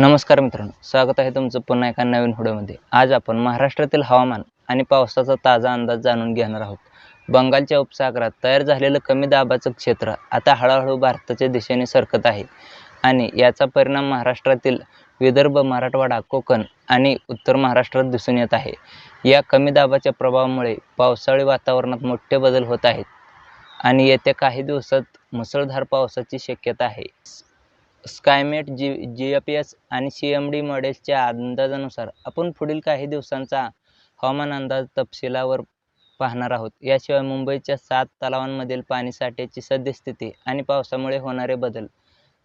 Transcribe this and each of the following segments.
नमस्कार मित्रांनो स्वागत आहे तुमचं पुन्हा एका नवीन व्हिडिओमध्ये. आज आपण महाराष्ट्रातील हवामान आणि पावसाचा ताजा अंदाज जाणून घेणार आहोत. बंगालच्या उपसागरात तयार झालेलं कमी दाबाचं क्षेत्र आता हळूहळू भारताच्या दिशेने सरकत आहे आणि याचा परिणाम महाराष्ट्रातील विदर्भ मराठवाडा कोकण आणि उत्तर महाराष्ट्रात दिसून येत आहे. या कमी दाबाच्या प्रभावामुळे पावसाळी वातावरणात मोठे बदल होत आहेत आणि येत्या काही दिवसात मुसळधार पावसाची शक्यता आहे. Skymet G G F S आणि सी एम डी मॉडेल्सच्या अंदाजानुसार आपण पुढील काही दिवसांचा हवामान अंदाज तपशिलावर पाहणार आहोत. याशिवाय मुंबईच्या सात तलावांमधील पाणीसाठ्याची सद्यस्थिती आणि पावसामुळे होणारे बदल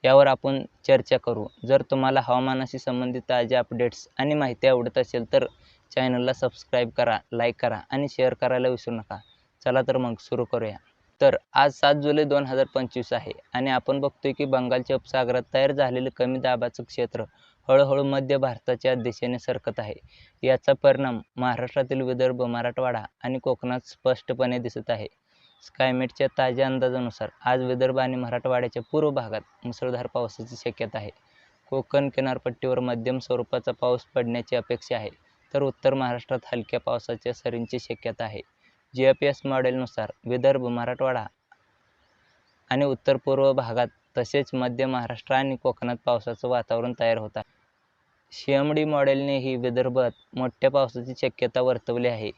यावर आपण चर्चा करू. जर तुम्हाला हवामानाशी संबंधित ताज्या अपडेट्स आणि माहिती आवडत असेल तर चॅनलला सबस्क्राईब करा लाईक करा आणि शेअर करायला विसरू नका. चला तर मग सुरू करूया. तर आज सात जुलै दोन हजार पंचवीस आहे आणि आपण बघतोय की बंगालच्या उपसागरात तयार झालेलं कमी दाबाचं क्षेत्र हळूहळू मध्य भारताच्या दिशेने सरकत आहे. याचा परिणाम महाराष्ट्रातील विदर्भ मराठवाडा आणि कोकणात स्पष्टपणे दिसत आहे. स्कायमेटच्या ताज्या अंदाजानुसार आज विदर्भ आणि मराठवाड्याच्या पूर्व भागात मुसळधार पावसाची शक्यता आहे. कोकण किनारपट्टीवर मध्यम स्वरूपाचा पाऊस पडण्याची अपेक्षा आहे तर उत्तर महाराष्ट्रात हलक्या पावसाच्या सरींची शक्यता आहे. जी एफ एस मॉडेलनुसार विदर्भ मराठवाडा आणि उत्तर पूर्व भागात तसेच मध्य महाराष्ट्र आणि कोकणात पावसाचं वातावरण तयार होत आहे. सी एम डी मॉडेलनेही विदर्भात मोठ्या पावसाची शक्यता वर्तवली आहे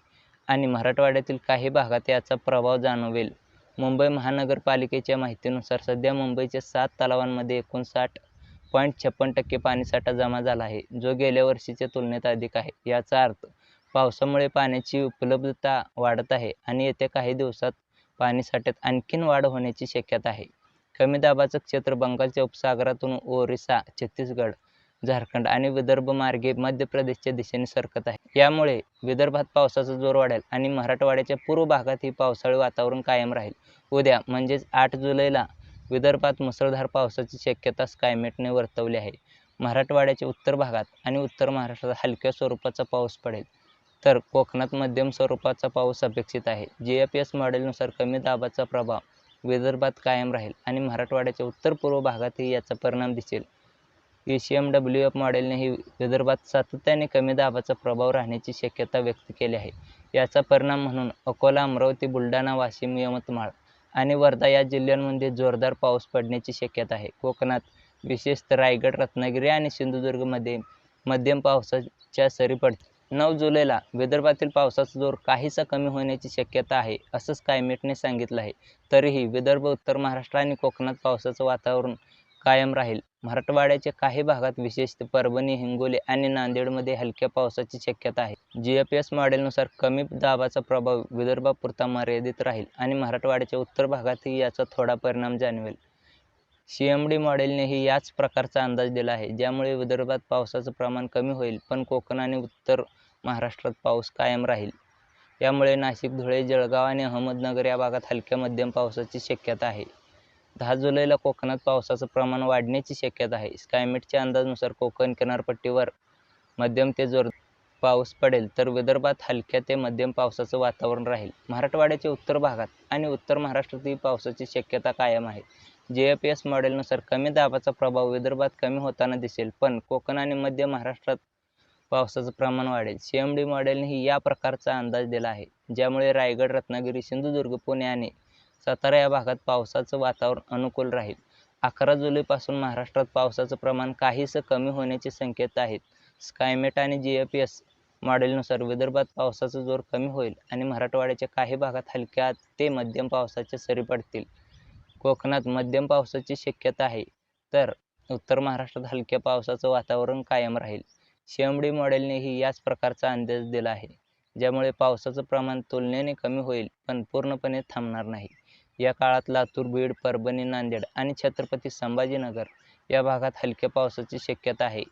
आणि मराठवाड्यातील काही भागात याचा प्रभाव जाणवेल. मुंबई महानगरपालिकेच्या माहितीनुसार सध्या मुंबईच्या सात तलावांमध्ये एकोणसाठ पॉईंट छप्पन टक्के पाणीसाठा जमा झाला आहे जो गेल्या वर्षीच्या तुलनेत अधिक आहे. याचा अर्थ पावसामुळे पाण्याची उपलब्धता वाढत आहे आणि येत्या काही दिवसात पाणीसाठ्यात आणखीन वाढ होण्याची शक्यता आहे. कमी दाबाचं क्षेत्र बंगालच्या उपसागरातून ओरिसा छत्तीसगड झारखंड आणि विदर्भ मार्गे मध्य प्रदेशच्या दिशेने सरकत आहे. यामुळे विदर्भात पावसाचा जोर वाढेल आणि मराठवाड्याच्या पूर्व भागातही पावसाळी वातावरण कायम राहील. उद्या म्हणजेच आठ जुलैला विदर्भात मुसळधार पावसाची शक्यता स्कायमेटने वर्तवली आहे. मराठवाड्याच्या उत्तर भागात आणि उत्तर महाराष्ट्रात हलक्या स्वरूपाचा पाऊस पडेल. तर कोकणात मध्यम स्वरूपाचा पाऊस अपेक्षित आहे. जे एफ एस मॉडेलनुसार कमी दाबाचा प्रभाव विदर्भात कायम राहील आणि मराठवाड्याच्या उत्तर पूर्व भागातही याचा परिणाम दिसेल. E C M W F मॉडेलनेही विदर्भात सातत्याने कमी दाबाचा प्रभाव राहण्याची शक्यता व्यक्त केली आहे. याचा परिणाम म्हणून अकोला अमरावती बुलढाणा वाशिम यवतमाळ आणि वर्धा या जिल्ह्यांमध्ये जोरदार पाऊस पडण्याची शक्यता आहे. कोकणात विशेषतः रायगड रत्नागिरी आणि सिंधुदुर्गमध्ये मध्यम पावसाच्या सरी पडतील. नऊ जुलैला विदर्भातील पावसाचा जोर काहीसा कमी होण्याची शक्यता आहे असंच क्लायमेटने सांगितलं आहे. तरीही विदर्भ उत्तर महाराष्ट्र आणि कोकणात पावसाचं वातावरण कायम राहील. मराठवाड्याच्या काही भागात विशेषतः परभणी हिंगोली आणि नांदेडमध्ये हलक्या पावसाची शक्यता आहे. जी एफ एस मॉडेलनुसार कमी दाबाचा प्रभाव विदर्भापुरता मर्यादित राहील आणि मराठवाड्याच्या उत्तर भागातही याचा थोडा परिणाम जाणवेल. सी एम डी मॉडेलनेही याच प्रकारचा अंदाज दिला आहे ज्यामुळे विदर्भात पावसाचं प्रमाण कमी होईल पण कोकण आणि उत्तर महाराष्ट्रात पाऊस कायम राहील. यामुळे नाशिक धुळे जळगाव आणि अहमदनगर या भागात हलक्या मध्यम पावसाची शक्यता आहे. दहा जुलैला कोकणात पावसाचं प्रमाण वाढण्याची शक्यता आहे. स्कायमेटच्या अंदाजानुसार कोकण किनारपट्टीवर मध्यम ते जोर पाऊस पडेल तर विदर्भात हलक्या ते मध्यम पावसाचं वातावरण राहील. मराठवाड्याच्या उत्तर भागात आणि उत्तर महाराष्ट्रातही पावसाची शक्यता कायम आहे. जे एस मॉडेलनुसार कमी दाबाचा प्रभाव विदर्भात कमी होताना दिसेल पण कोकण आणि मध्य महाराष्ट्रात पावसाचं प्रमाण वाढेल. सीएमडी एम डी मॉडेलनेही या प्रकारचा अंदाज दिला आहे ज्यामुळे रायगड रत्नागिरी सिंधुदुर्ग पुणे आणि सातारा या भागात पावसाचं वातावरण अनुकूल राहील. अकरा जुलैपासून महाराष्ट्रात पावसाचं प्रमाण काहीसं कमी होण्याचे संकेत आहेत. स्कायमेट आणि जी एफ एस मॉडेलनुसार विदर्भात पावसाचा जोर कमी होईल आणि मराठवाड्याच्या काही भागात हलक्या ते मध्यम पावसाच्या सरी पडतील. कोकणात मध्यम पावसाची शक्यता आहे. तर उत्तर महाराष्ट्रात हलक्या पावसाचं वातावरण कायम राहील. सी मॉडेलनेही याच प्रकारचा अंदाज दिला आहे. ज्यामुळे पावसाचं प्रमाण तुलनेने कमी होईल पण पूर्णपणे थांबणार नाही. या काळात लातूर बीड परभणी नांदेड आणि छत्रपती संभाजीनगर या भागात हलक्या पावसाची शक्यता आहे.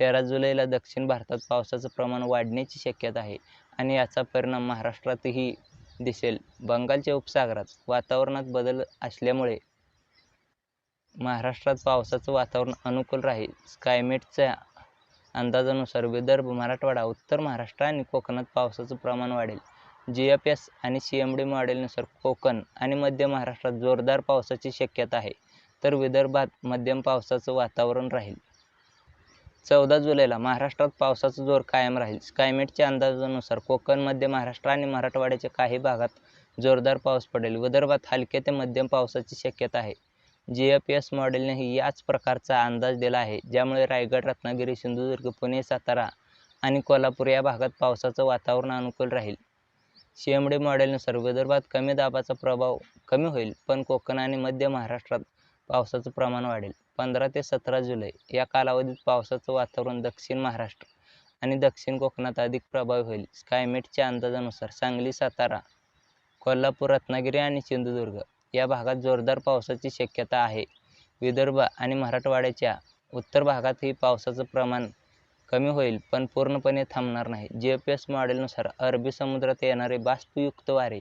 तेरा जुलैला दक्षिण भारतात पावसाचं प्रमाण वाढण्याची शक्यता आहे आणि याचा परिणाम महाराष्ट्रातही दिसेल. बंगालच्या उपसागरात वातावरणात बदल असल्यामुळे महाराष्ट्रात पावसाचं वातावरण अनुकूल राहील. स्कायमेटच्या अंदाजानुसार विदर्भ मराठवाडा उत्तर महाराष्ट्र आणि कोकणात पावसाचं प्रमाण वाढेल. जी एफ एस आणि सी एम डी मॉडेलनुसार कोकण आणि मध्य महाराष्ट्रात जोरदार पावसाची शक्यता आहे. तर विदर्भात मध्यम पावसाचं वातावरण राहील. चौदा जुलैला महाराष्ट्रात पावसाचा जोर कायम राहील. स्कायमेटच्या अंदाजानुसार कोकण मध्य महाराष्ट्र आणि मराठवाड्याच्या काही भागात जोरदार पाऊस पडेल. विदर्भात हलक्या ते मध्यम पावसाची शक्यता आहे. जी एफ एस मॉडेलनेही याच प्रकारचा अंदाज दिला आहे. ज्यामुळे रायगड रत्नागिरी सिंधुदुर्ग पुणे सातारा आणि कोल्हापूर या भागात पावसाचं वातावरण अनुकूल राहील. शेमडे मॉडेलनुसार विदर्भात कमी दाबाचा प्रभाव कमी होईल पण कोकण आणि मध्य महाराष्ट्रात पावसाचं प्रमाण वाढेल. पंधरा ते सतरा जुलै या कालावधीत पावसाचं वातावरण दक्षिण महाराष्ट्र आणि दक्षिण कोकणात अधिक प्रभावी होईल. स्कायमेटच्या अंदाजानुसार सांगली सातारा कोल्हापूर रत्नागिरी आणि सिंधुदुर्ग या भागात जोरदार पावसाची शक्यता आहे. विदर्भ आणि मराठवाड्याच्या उत्तर भागातही पावसाचं प्रमाण कमी होईल पण पूर्णपणे थांबणार नाही. जी एफ एस मॉडेलनुसार अरबी समुद्रात येणारे बाष्पयुक्त वारे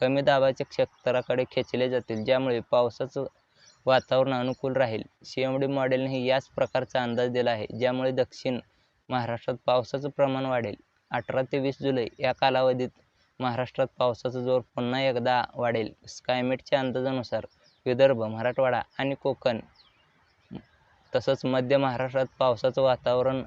कमी दाबाच्या क्षेत्राकडे खेचले जातील ज्यामुळे पावसाचं वातावरण अनुकूल राहील. शेवडी मॉडेलनेही याच प्रकारचा अंदाज दिला आहे ज्यामुळे दक्षिण महाराष्ट्रात पावसाचं प्रमाण वाढेल. अठरा ते वीस जुलै या कालावधीत महाराष्ट्रात पावसाचा जोर पुन्हा एकदा वाढेल. स्कायमेटच्या अंदाजानुसार विदर्भ मराठवाडा आणि कोकण तसंच मध्य महाराष्ट्रात पावसाचं वातावरण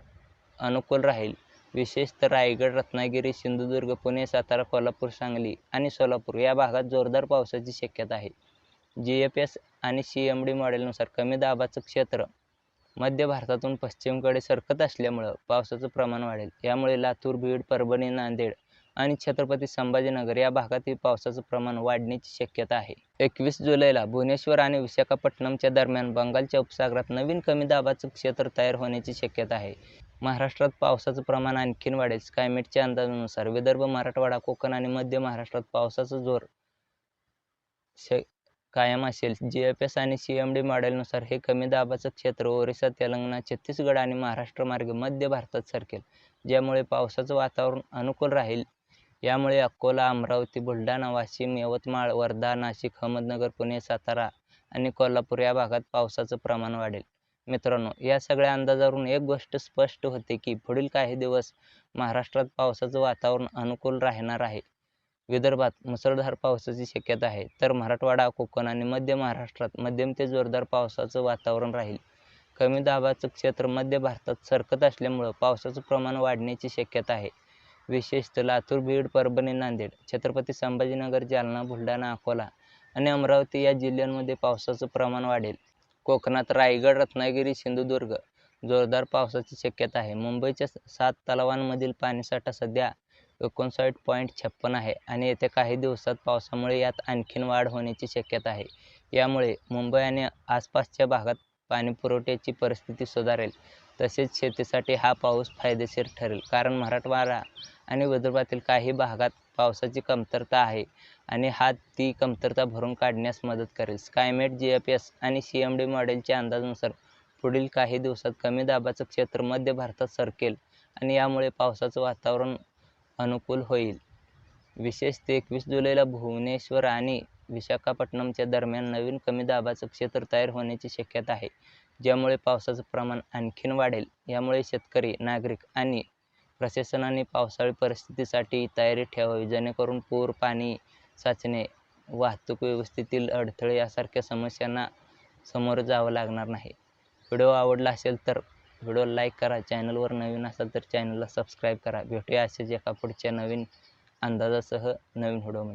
अनुकूल राहील. विशेषतः रायगड रत्नागिरी सिंधुदुर्ग पुणे सातारा कोल्हापूर सांगली आणि सोलापूर या भागात जोरदार पावसाची शक्यता आहे. जी एफ एस आणि सी एम डी मॉडेलनुसार कमी दाबाचं क्षेत्र मध्य भारतातून पश्चिमकडे सरकत असल्यामुळं पावसाचं प्रमाण वाढेल. यामुळे लातूर बीड परभणी नांदेड आणि छत्रपती संभाजीनगर या भागातील पावसाचं प्रमाण वाढण्याची शक्यता आहे. एकवीस जुलैला भुवनेश्वर आणि विशाखापट्टणमच्या दरम्यान बंगालच्या उपसागरात नवीन कमी दाबाचं क्षेत्र तयार होण्याची शक्यता आहे. महाराष्ट्रात पावसाचं प्रमाण आणखीन वाढेल. स्कायमेटच्या अंदाजानुसार विदर्भ मराठवाडा कोकण आणि मध्य महाराष्ट्रात पावसाचा जोर श कायम असेल. जी एफ एस आणि सी एम डी मॉडेलनुसार हे कमी दाबाचं क्षेत्र ओरिसा तेलंगणा छत्तीसगड आणि महाराष्ट्र मार्गे मध्य भारतात सरकेल ज्यामुळे पावसाचं वातावरण अनुकूल राहील. यामुळे अकोला अमरावती बुलढाणा वाशिम यवतमाळ वर्धा नाशिक अहमदनगर पुणे सातारा आणि कोल्हापूर या भागात पावसाचं प्रमाण वाढेल. मित्रांनो या सगळ्या अंदाजावरून एक गोष्ट स्पष्ट होते की पुढील काही दिवस महाराष्ट्रात पावसाचं वातावरण अनुकूल राहणार आहे. विदर्भात मुसळधार पावसाची शक्यता आहे. तर मराठवाडा कोकण आणि मध्य महाराष्ट्रात मध्यम ते जोरदार पावसाचं वातावरण राहील. कमी दाबाचं क्षेत्र मध्य भारतात सरकत असल्यामुळं पावसाचं प्रमाण वाढण्याची शक्यता आहे. विशेषतः लातूर बीड परभणी नांदेड छत्रपती संभाजीनगर जालना बुलढाणा अकोला आणि अमरावती या जिल्ह्यांमध्ये पावसाचं प्रमाण वाढेल. कोकणात रायगड रत्नागिरी सिंधुदुर्ग जोरदार पावसाची शक्यता आहे. मुंबईच्या सात तलावांमधील पाणीसाठा सध्या एकोणसाठ पॉईंट छप्पन आहे आणि येत्या काही दिवसात पावसामुळे यात आणखीन वाढ होण्याची शक्यता आहे. यामुळे मुंबई आणि आसपासच्या भागात पाणीपुरवठ्याची परिस्थिती सुधारेल. तसेच शेतीसाठी हा पाऊस फायदेशीर ठरेल. कारण मराठवाडा आणि विदर्भातील काही भागात पावसाची कमतरता आहे आणि हा ती कमतरता भरून काढण्यास मदत करेल. स्कायमेट जी एफ एस आणि सी एम डी मॉडेलच्या अंदाजानुसार पुढील काही दिवसात कमी दाबाचं क्षेत्र मध्य भारतात सरकेल आणि यामुळे पावसाचं वातावरण अनुकूल होईल. विशेष ते एकवीस जुलैला भुवनेश्वर आणि विशाखापट्टणमच्या दरम्यान नवीन कमी दाबाचं क्षेत्र तयार होण्याची शक्यता आहे. ज्यामुळे पावसाचं प्रमाण आणखीन वाढेल यामुळे शेतकरी नागरिक आणि प्रशासनाने पावसाळी परिस्थितीसाठी तयारी ठेवावी जेणेकरून पूर पाणी साचणे वाहतूक व्यवस्थेतील अडथळे यासारख्या समस्यांना समोर जावं लागणार नाही. व्हिडिओ आवडला असेल तर व्हिडिओ लाईक करा चॅनलवर नवीन असाल तर चॅनलला सबस्क्राईब करा. भेटूया असेच एका पुढच्या नवीन अंदाजासह नवीन व्हिडिओमध्ये.